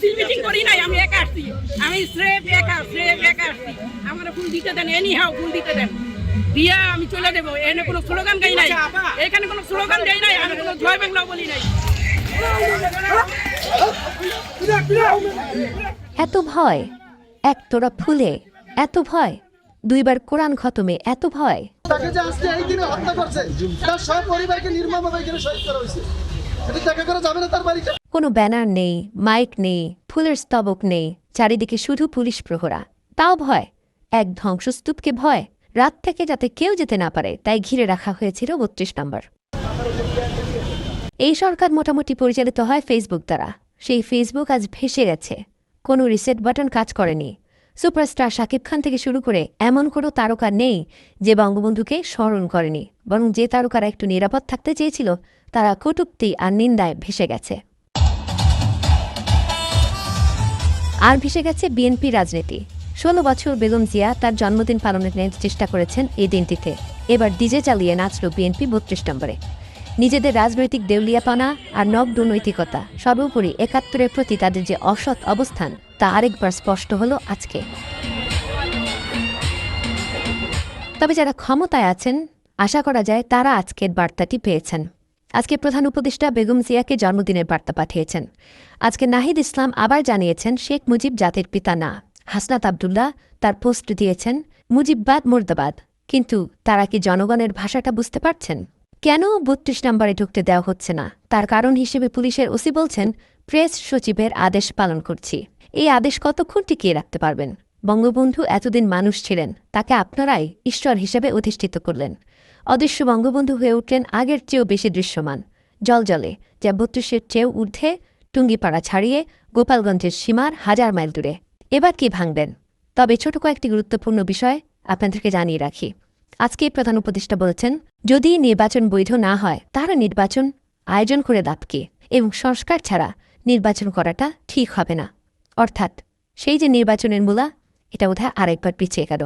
মিছিল মিটিং করি নাই আমি একা আসছি। আমি স্রেফ একা স্রেফ একা আসছি। আমার ফুল দিতে দেন এনি হাও ফুল দিতে দেন। দিয়া আমি চলে দেবো এনে কোনো স্লোগান গাই নাই। এখানে কোনো স্লোগান দেই নাই আমি কোনো জয় বাংলা বলি নাই। এত ভয় এক তোরা ফুলে এত ভয় দুইবার কোরআন খতমে এত ভয়। তাকে যে আজকে এই দিনে হত্যা করছে তার সব পরিবারকে নির্মমভাবে এখানে শহীদ করা হয়েছে। এটা দেখা করা যাবে না তার বাড়িতে। কোনো ব্যানার নেই, মাইক নেই, ফুলের স্তবক নেই, চারিদিকে শুধু পুলিশ প্রহরা। তাও ভয়, এক ধ্বংসস্তূপকে ভয়। রাত থেকে যাতে কেউ যেতে না পারে, তাই ঘিরে রাখা হয়েছিল বত্রিশ নম্বর। এই সরকার মোটামুটি পরিচালিত হয় ফেসবুক দ্বারা। সেই ফেসবুক আজ ভেসে গেছে। কোনো রিসেট বাটন কাজ করেনি। সুপারস্টার শাকিব খান থেকে শুরু করে এমন কোনো তারকা নেই যে বঙ্গবন্ধুকে স্মরণ করেনি। বরং যে তারকারা একটু নিরাপদ থাকতে চেয়েছিল, তারা কটুক্তি আর নিন্দায় ভেসে গেছে। আর ভেসে গেছে বিএনপি রাজনীতি। ষোলো বছর বেগম জিয়া তার জন্মদিন পালনের চেষ্টা করেছেন এই দিনটিতে। এবার ডিজে চালিয়ে নাচল বিএনপি বত্রিশ নম্বরে। নিজেদের রাজনৈতিক দেউলিয়াপনা আর নব দুর্নৈতিকতা, সর্বোপরি একাত্তরের প্রতি তাদের যে অসৎ অবস্থান, তা আরেকবার স্পষ্ট হলো আজকে। তবে যারা ক্ষমতায় আছেন, আশা করা যায় তারা আজকের বার্তাটি পেয়েছেন। আজকে প্রধান উপদেষ্টা বেগম জিয়াকে জন্মদিনের বার্তা পাঠিয়েছেন। আজকে নাহিদ ইসলাম আবার জানিয়েছেন, শেখ মুজিব জাতির পিতা না। হাসনাত আবদুল্লাহ তার পোস্ট দিয়েছেন, মুজিববাদ মুর্দাবাদ। কিন্তু তারা কি জনগণের ভাষাটা বুঝতে পারছেন? কেন বত্রিশ নম্বরে ঢুকতে দেওয়া হচ্ছে না? তার কারণ হিসেবে পুলিশের ওসি বলছেন, প্রেস সচিবের আদেশ পালন করছি। এই আদেশ কতক্ষণ টিকিয়ে রাখতে পারবেন? বঙ্গবন্ধু এতদিন মানুষ ছিলেন, তাকে আপনারাই ঈশ্বর হিসেবে অধিষ্ঠিত করলেন। অদৃশ্য বঙ্গবন্ধু হয়ে উঠলেন আগের চেয়েও বেশি দৃশ্যমান। জলজলে যা বত্রিশের চেয়েও ঊর্ধ্বে, টুঙ্গিপাড়া ছাড়িয়ে গোপালগঞ্জের সীমার হাজার মাইল দূরে। এবার কি ভাঙবেন? তবে ছোট কয়েকটি গুরুত্বপূর্ণ বিষয় আপনাদেরকে জানিয়ে রাখি। আজকে প্রধান উপদেষ্টা বলেছেন, যদি নির্বাচন বৈধ না হয়, তাহলে নির্বাচন আয়োজন করে দাপকে এবং সংস্কার ছাড়া নির্বাচন করাটা ঠিক হবে না। অর্থাৎ, সেই যে নির্বাচনের মূলা এটা বোধহয় আরেকবার পিছিয়ে গেল।